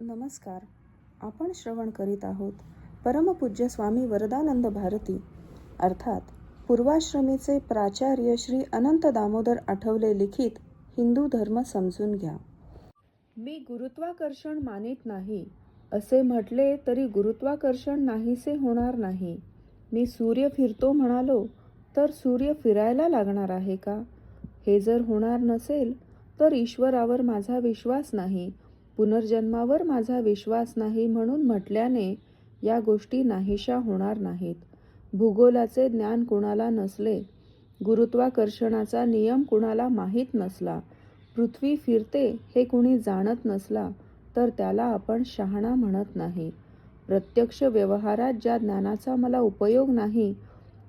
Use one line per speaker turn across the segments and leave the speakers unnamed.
नमस्कार. आपण श्रवण करीत आहोत परमपूज्य स्वामी वरदानंद भारती. अर्थात पूर्वाश्रमीचे प्राचार्य श्री अनंत दामोदर आठवले लिखित हिंदू धर्म समजून घ्या. मी गुरुत्वाकर्षण मानित नाही. असे म्हटले तरी गुरुत्वाकर्षण नाहीसे होणार नाही. मी सूर्य फिरतो म्हणालो तर सूर्य फिरायला लागणार आहे का? हे जर होणार नसेल तर ईश्वरावर माझा विश्वास नाही. पुनर्जन्मावर माझा विश्वास नाही म्हणून म्हटल्याने या गोष्टी नाहीशा होणार नाहीत. भूगोलाचे ज्ञान कुणाला नसले गुरुत्वाकर्षणाचा नियम कुणाला माहीत नसला पृथ्वी फिरते हे कुणी जाणत नसला तर त्याला आपण शहाणा म्हणत नाही. प्रत्यक्ष व्यवहारात ज्या ज्ञानाचा मला उपयोग नाही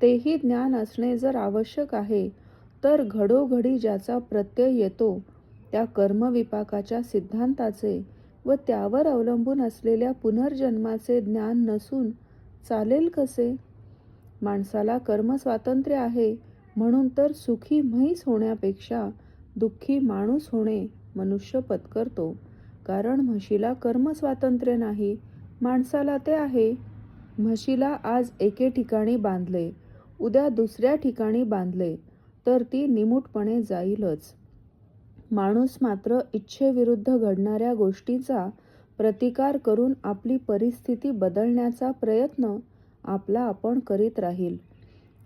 तेही ज्ञान असणे जर आवश्यक आहे तर घडोघडी ज्याचा प्रत्यय येतो त्या कर्मविपाकाच्या सिद्धांताचे व त्यावर अवलंबून असलेल्या पुनर्जन्माचे ज्ञान नसून चालेल कसे? माणसाला कर्मस्वातंत्र्य आहे म्हणून तर सुखी म्हैस होण्यापेक्षा दुःखी माणूस होणे मनुष्य पत्करतो. कारण म्हशीला कर्मस्वातंत्र्य नाही माणसाला ते आहे. म्हशीला आज एके ठिकाणी बांधले उद्या दुसऱ्या ठिकाणी बांधले तर ती निमूटपणे जाईलच. माणूस मात्र इच्छेविरुद्ध घडणाऱ्या गोष्टीचा प्रतिकार करून आपली परिस्थिती बदलण्याचा प्रयत्न आपला आपण करीत राहील.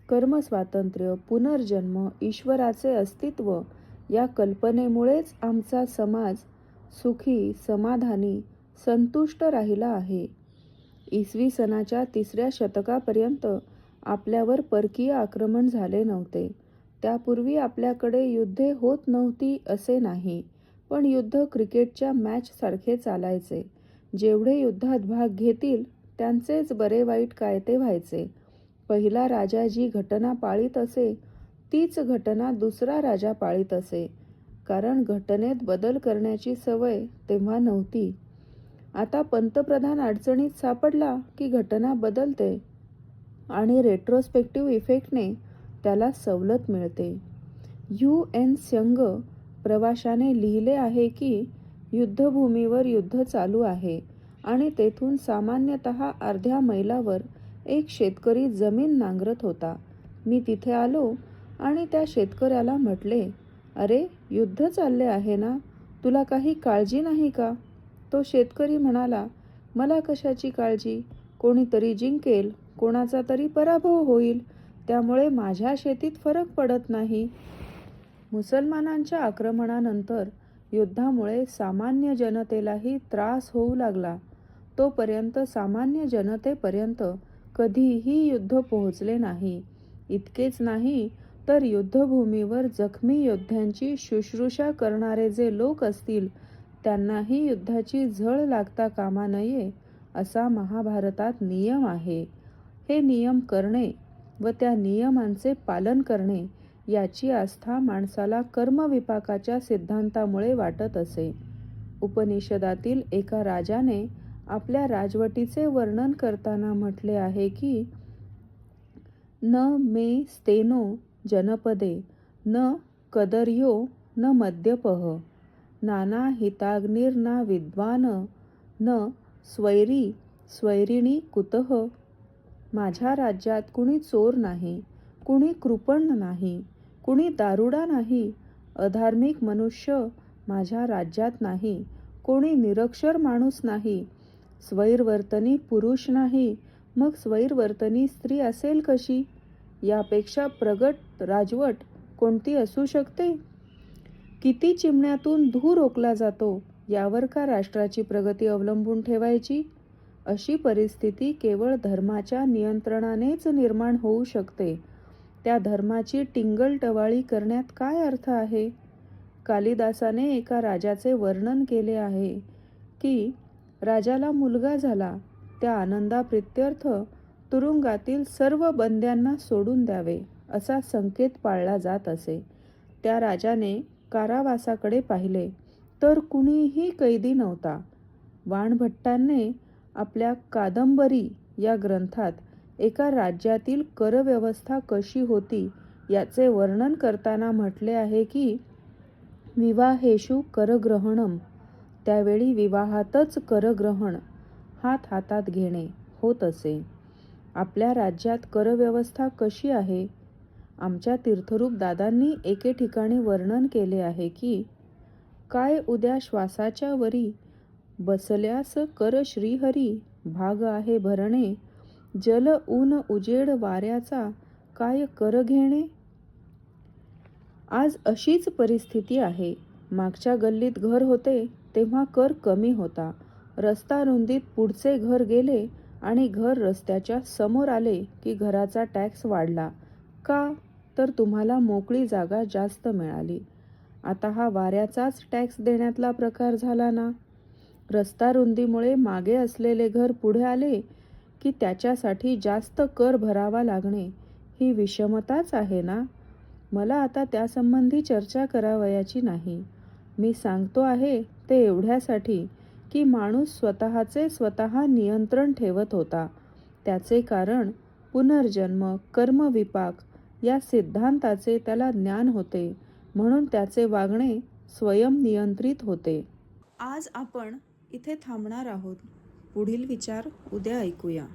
कर्मस्वातंत्र्य पुनर्जन्म ईश्वराचे अस्तित्व या कल्पनेमुळेच आमचा समाज सुखी समाधानी संतुष्ट राहिला आहे. इसवी सनाच्या तिसऱ्या शतकापर्यंत आपल्यावर परकीय आक्रमण झाले नव्हते. त्यापूर्वी आपल्याकडे युद्धे होत नव्हती असे नाही. पण युद्ध क्रिकेटच्या मॅचसारखे चालायचे. जेवढे युद्धात भाग घेतील त्यांचेच बरे वाईट काय ते व्हायचे. पहिला राजा जी घटना पाळीत असे तीच घटना दुसरा राजा पाळीत असे. कारण घटनेत बदल करण्याची सवय तेव्हा नव्हती. आता पंतप्रधान अडचणीत सापडला की घटना बदलते. आणि रेट्रोस्पेक्टिव्ह इफेक्टने त्याला सवलत मिळते. यू. एन. संग प्रवाशाने लिहिले आहे की युद्धभूमीवर युद्ध चालू आहे आणि तेथून सामान्यतः अर्ध्या मैलावर एक शेतकरी जमीन नांगरत होता. मी तिथे आलो आणि त्या शेतकऱ्याला म्हटले अरे युद्ध चालले आहे ना? तुला काही काळजी नाही का? तो शेतकरी म्हणाला मला कशाची काळजी? कोणीतरी जिंकेल कोणाचा तरी पराभव होईल. त्यामुळे माझ्या शेतीत फरक पडत नाही. मुसलमानांच्या आक्रमणानंतर युद्धामुळे सामान्य जनतेलाही त्रास होऊ लागला. तोपर्यंत सामान्य जनतेपर्यंत कधीही युद्ध पोहोचले नाही. इतकेच नाही तर युद्धभूमीवर जखमी योद्ध्यांची शुश्रूषा करणारे जे लोक असतील त्यांनाही युद्धाची झळ लागता कामा नये असा महाभारतात नियम आहे. हे नियम करणे व त्या नियमांचे पालन करणे याची आस्था माणसाला कर्मविपाकाच्या सिद्धांतामुळे वाटत असे. उपनिषदातील एका राजाने आपल्या राजवटीचे वर्णन करताना म्हटले आहे की न मे स्तेनो जनपदे न कदर्यो न मद्यपः नाना हिताग्निर्ना विद्वान न स्वैरी स्वैरिणी कुतः माझ्या राज्यात कुणी चोर नाही कुणी कृपण नाही कुणी दारुडा नाही अधार्मिक मनुष्य माझ्या राज्यात नाही कोणी निरक्षर माणूस नाही स्वैरवर्तनी पुरुष नाही मग स्वैरवर्तनी स्त्री असेल कशी? यापेक्षा प्रगट राजवट कोणती असू शकते? किती चिमण्यातून धूर रोखला जातो यावर का राष्ट्राची प्रगती अवलंबून ठेवायची? अशी परिस्थिती केवळ धर्माच्या नियंत्रणानेच निर्माण होऊ शकते. त्या धर्माची टिंगलटवाळी करण्यात काय अर्थ आहे? कालिदासाने एका राजाचे वर्णन केले आहे की राजाला मुलगा झाला त्या आनंदाप्रित्यर्थ तुरुंगातील सर्व बंद्यांना सोडून द्यावे असा संकेत पाळला जात असे. त्या राजाने कारावासाकडे पाहिले तर कुणीही कैदी नव्हता. वाणभट्टांनी आपल्या कादंबरी या ग्रंथात एका राज्यातील करव्यवस्था कशी होती याचे वर्णन करताना म्हटले आहे की विवाहेषु करग्रहणम त्यावेळी विवाहातच करग्रहण हात हातात घेणे होत असे. आपल्या राज्यात करव्यवस्था कशी आहे? आमच्या तीर्थरूप दादांनी एके ठिकाणी वर्णन केले आहे की काय उद्या श्वासाच्या वरी बसल्यास कर श्रीहरी भाग आहे भरणे. जल ऊन उजेड वाऱ्याचा काय कर घेणे? आज अशीच परिस्थिती आहे. मागच्या गल्लीत घर होते तेव्हा कर कमी होता. रस्ता रुंदीत पुढचे घर गेले आणि घर रस्त्याच्या समोर आले की घराचा टॅक्स वाढला. का? तर तुम्हाला मोकळी जागा जास्त मिळाली. आता हा वाऱ्याचाच टॅक्स देण्यातला प्रकार झाला ना? रस्ता रुंदीमुळे मागे असलेले घर पुढे आले की त्याच्यासाठी जास्त कर भरावा लागणे. ही विषमताच आहे ना? मला आता त्यासंबंधी चर्चा करावयाची नाही. मी सांगतो आहे ते एवढ्यासाठी की माणूस स्वतःचे स्वतः नियंत्रण ठेवत होता. त्याचे कारण पुनर्जन्म कर्मविपाक या सिद्धांताचे त्याला ज्ञान होते. म्हणून त्याचे वागणे स्वयंनियंत्रित होते. आज आपण इथे थांबणार आहोत. पुढील विचार उद्या ऐकूया.